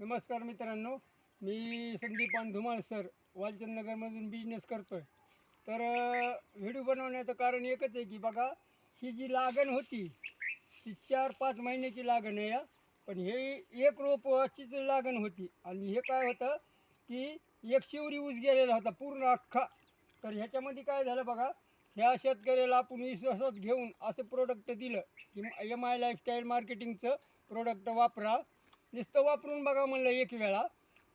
नमस्कार मित्रांनो मी संदीपान धुमाळ सर वालचंदनगरमधून बिझनेस करतो आहे तर व्हिडिओ बनवण्याचं कारण एकच आहे की बघा ही जी लागण होती ती चार पाच महिन्याची लागण आहे या पण हे एक रोपाचीच लागण होती. आणि हे काय होतं की एक शिवरी ऊस गेलेला होता पूर्ण अख्खा. तर ह्याच्यामध्ये काय झालं बघा ह्या शेतकऱ्याला आपण विश्वासात घेऊन असं प्रोडक्ट दिलं की एम आय लाईफस्टाईल मार्केटिंगचं प्रोडक्ट वापरा. नुसतं वापरून बघा म्हणलं एक वेळा.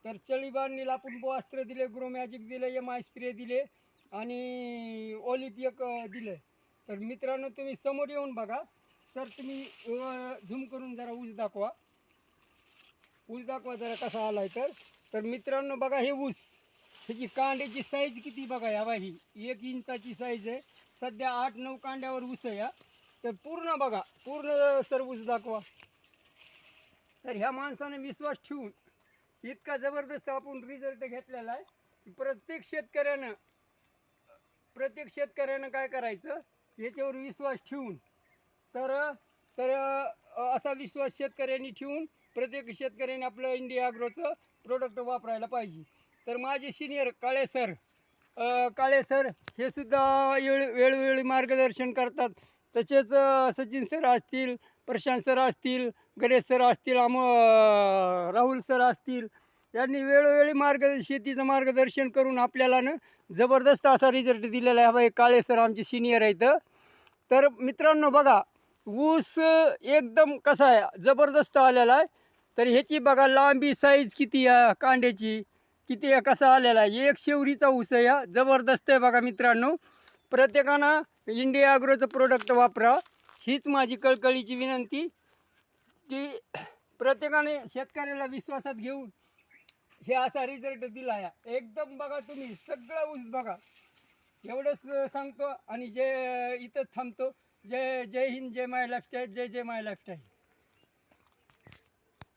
तर चळीबांनीला आपण अस्त्र दिले ग्रोमॅजिक दिले एम आय स्प्रे दिले आणि ओलिप एक दिलं. तर मित्रांनो तुम्ही समोर येऊन बघा. सर तुम्ही झूम करून जरा ऊस दाखवा. ऊस दाखवा जरा कसा आलाय तर. तर मित्रांनो बघा हे ऊस. ह्याची कांड्याची साईज किती बघा या बाई. एक इंचाची साईज आहे. सध्या आठ नऊ कांड्यावर ऊस आहे या. तर पूर्ण बघा. पूर्ण सर ऊस दाखवा. तर ह्या माणसानं विश्वास ठेवून इतका जबरदस्त आपण रिझल्ट घेतलेला आहे की प्रत्येक शेतकऱ्यानं प्रत्येक शेतकऱ्यानं काय करायचं? याच्यावर विश्वास ठेवून. तर तर असा विश्वास शेतकऱ्यांनी ठेवून प्रत्येक शेतकऱ्याने आपलं इंडिया अग्रोचं प्रोडक्ट वापरायला पाहिजे. तर माझे senior Kale sir Kale sir हे सुद्धा वेळ वेळोवेळी मार्गदर्शन करतात. तसेच सचिन सर असतील प्रशांत सर असतील गणेश सर असतील आम राहुल सर असतील यांनी वेळोवेळी मार्ग शेतीचं मार्गदर्शन करून आपल्याला ना जबरदस्त असा रिझल्ट दिलेला आहे. बाई काळे सर आमचे सिनियर आहेत. तर मित्रांनो बघा ऊस एकदम कसा आहे? जबरदस्त आलेला आहे. तर ह्याची बघा लांबी साईज किती आहे कांड्याची? किती आहे? कसा आलेला आहे? एक शेवरीचा ऊस आहे हा. जबरदस्त आहे बघा मित्रांनो. प्रत्येकानं इंडिया ॲग्रोचं प्रोडक्ट वापरा. हीच माझी कळकळीची विनंती की प्रत्येकाने शेतकऱ्याला विश्वासात घेऊन हे असा रिझल्ट दिला या एकदम बघा तुम्ही सगळं ऊस बघा. एवढंच सांगतो आणि जे इथं थांबतो. जय जय हिंद जय माय लाईफस्टाईल जय जय माय लाईफस्टाईल.